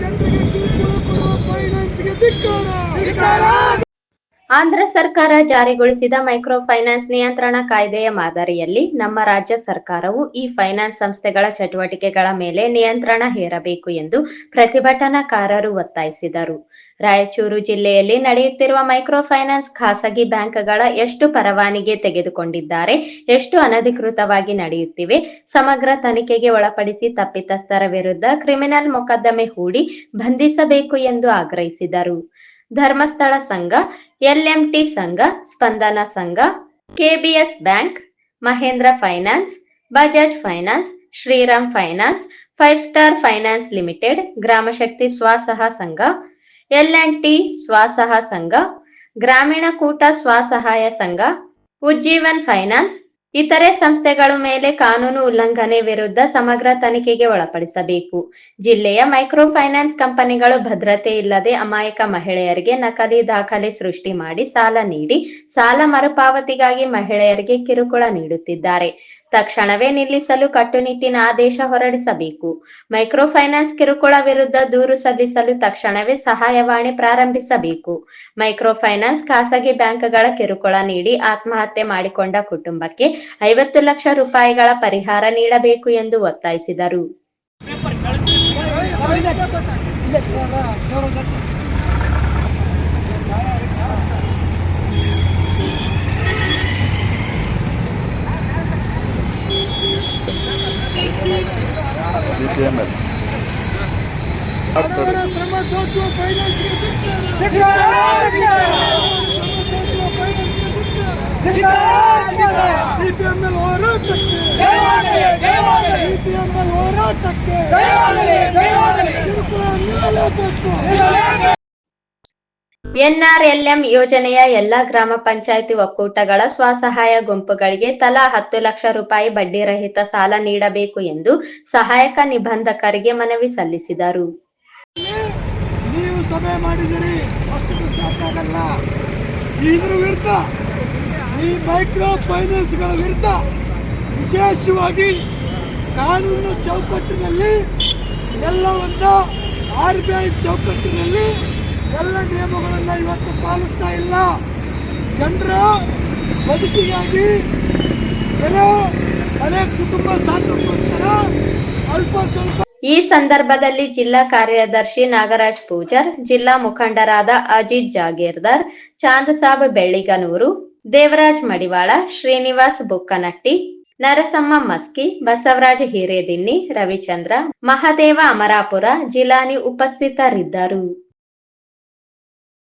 ಜನರಿಗೆ ದುಡ್ಡು ಕೊಡುವ ಫೈನಾನ್ಸ್ಗೆ ಧಿಕ್ಕಾರ. ಆಂಧ್ರ ಸರ್ಕಾರ ಜಾರಿಗೊಳಿಸಿದ ಮೈಕ್ರೋ ಫೈನಾನ್ಸ್ ನಿಯಂತ್ರಣ ಕಾಯ್ದೆಯ ಮಾದರಿಯಲ್ಲಿ ನಮ್ಮ ರಾಜ್ಯ ಸರ್ಕಾರವು ಈ ಫೈನಾನ್ಸ್ ಸಂಸ್ಥೆಗಳ ಚಟುವಟಿಕೆಗಳ ಮೇಲೆ ನಿಯಂತ್ರಣ ಹೇರಬೇಕು ಎಂದು ಪ್ರತಿಭಟನಾಕಾರರು ಒತ್ತಾಯಿಸಿದರು. ರಾಯಚೂರು ಜಿಲ್ಲೆಯಲ್ಲಿ ನಡೆಯುತ್ತಿರುವ ಮೈಕ್ರೋ ಫೈನಾನ್ಸ್ ಖಾಸಗಿ ಬ್ಯಾಂಕ್ಗಳ ಎಷ್ಟು ಪರವಾನಿಗೆ ತೆಗೆದುಕೊಂಡಿದ್ದಾರೆ, ಎಷ್ಟು ಅನಧಿಕೃತವಾಗಿ ನಡೆಯುತ್ತಿವೆ, ಸಮಗ್ರ ತನಿಖೆಗೆ ಒಳಪಡಿಸಿ ತಪ್ಪಿತಸ್ಥರ ವಿರುದ್ಧ ಕ್ರಿಮಿನಲ್ ಮೊಕದ್ದಮೆ ಹೂಡಿ ಬಂಧಿಸಬೇಕು ಎಂದು ಆಗ್ರಹಿಸಿದರು. ಧರ್ಮಸ್ಥಳ ಸಂಘ ಎಲ್ಎಂಟಿ ಸಂಘ ಸ್ಪಂದನ ಸಂಘ KBS bank Mahindra finance Bajaj finance Shriram finance five star finance limited Gramashakti ಸ್ವಸಹ ಸಂಘ ಎಲ್ ಅಂಡ್ ಟಿ ಸ್ವಸಹ ಸಂಘ ಗ್ರಾಮೀಣ ಕೂಟ ಸ್ವಸಹಾಯ ಸಂಘ ಉಜ್ಜೀವನ್ ಫೈನಾನ್ಸ್ ಇತರೆ ಸಂಸ್ಥೆಗಳ ಮೇಲೆ ಕಾನೂನು ಉಲ್ಲಂಘನೆ ವಿರುದ್ಧ ಸಮಗ್ರ ತನಿಖೆಗೆ ಒಳಪಡಿಸಬೇಕು. ಜಿಲ್ಲೆಯ ಮೈಕ್ರೋ ಫೈನಾನ್ಸ್ ಕಂಪನಿಗಳು ಭದ್ರತೆ ಇಲ್ಲದೆ ಅಮಾಯಕ ಮಹಿಳೆಯರಿಗೆ ನಕಲಿ ದಾಖಲೆ ಸೃಷ್ಟಿ ಮಾಡಿ ಸಾಲ ನೀಡಿ, ಸಾಲ ಮರುಪಾವತಿಗಾಗಿ ಮಹಿಳೆಯರಿಗೆ ಕಿರುಕುಳ ನೀಡುತ್ತಿದ್ದಾರೆ. ತಕ್ಷಣವೇ ನಿಲ್ಲಿಸಲು ಕಟ್ಟುನಿಟ್ಟಿನ ಆದೇಶ ಹೊರಡಿಸಬೇಕು. ಮೈಕ್ರೋ ಫೈನಾನ್ಸ್ ಕಿರುಕುಳ ವಿರುದ್ಧ ದೂರು ಸಲ್ಲಿಸಲು ತಕ್ಷಣವೇ ಸಹಾಯವಾಣಿ ಪ್ರಾರಂಭಿಸಬೇಕು. ಮೈಕ್ರೋ ಫೈನಾನ್ಸ್ ಖಾಸಗಿ ಬ್ಯಾಂಕ್ಗಳ ಕಿರುಕುಳ ನೀಡಿ ಆತ್ಮಹತ್ಯೆ ಮಾಡಿಕೊಂಡ ಕುಟುಂಬಕ್ಕೆ ಐವತ್ತು ಲಕ್ಷ ರೂಪಾಯಿಗಳ ಪರಿಹಾರ ನೀಡಬೇಕು ಎಂದು ಒತ್ತಾಯಿಸಿದರು. ದೋಚುವ ಫೈನಾನ್ಸ್ಗೆ ಧಿಕ್ಕಾರ. ಸಿಪಿಎಂಎಲ್ ಹೋರಾಟಕ್ಕೆ. ಸಿಪಿಎಂಎಲ್ ಹೋರಾಟಕ್ಕೆ. ಕಿರುಕುಳ ನಿಲ್ಲಲೇಬೇಕು ಎನ್ಆರ್ಎಲ್ಎಂ ಯೋಜನೆಯ ಎಲ್ಲಾ ಗ್ರಾಮ ಪಂಚಾಯಿತಿ ಒಕ್ಕೂಟಗಳ ಸ್ವಸಹಾಯ ಗುಂಪುಗಳಿಗೆ ತಲಾ ಹತ್ತು ಲಕ್ಷ ರೂಪಾಯಿ ಬಡ್ಡಿ ರಹಿತ ಸಾಲ ನೀಡಬೇಕು ಎಂದು ಸಹಾಯಕ ನಿಬಂಧಕರಿಗೆ ಮನವಿ ಸಲ್ಲಿಸಿದರು. ನೀವು ಸಭೆ ಮಾಡಿದಿರಿ ಈ ಮೈಕ್ರೋ ಫೈನಾನ್ಸ್ಗಳ ವಿಶೇಷವಾಗಿ ಕಾನೂನು ಚೌಕಟ್ಟಿನಲ್ಲಿ ಎಲ್ಲವನ್ನ ಆರ್ ಬಿ ಐ ಚೌಕಟ್ಟಿನಲ್ಲಿ ಎಲ್ಲ ನಿಯಮಗಳನ್ನ ಇವತ್ತು ಪಾಲಿಸ್ತಾ ಇಲ್ಲ. ಜನರ ಬದುಕಿಗಾಗಿ ಕೆಲವು ಕುಟುಂಬ ಸಾಕೋಸ್ಕರ ಅಲ್ಪ ಸ್ವಲ್ಪ ಈ ಸಂದರ್ಭದಲ್ಲಿ ಜಿಲ್ಲಾ ಕಾರ್ಯದರ್ಶಿ ನಾಗರಾಜ್ ಪೂಜಾರ್, ಜಿಲ್ಲಾ ಮುಖಂಡರಾದ ಅಜಿತ್ ಜಾಗೀರ್ದಾರ್, ಚಾಂದಸಾಬ್ ಬೆಳ್ಳಿಗನೂರು, ದೇವರಾಜ್ ಮಡಿವಾಳ, ಶ್ರೀನಿವಾಸ್ ಬುಕ್ಕನಟ್ಟಿ, ನರಸಮ್ಮ ಮಸ್ಕಿ, ಬಸವರಾಜ್ ಹಿರೇದಿನ್ನಿ, ರವಿಚಂದ್ರ, ಮಹದೇವ ಅಮರಾಪುರ ಜಿಲಾನಿ ಉಪಸ್ಥಿತರಿದ್ದರು.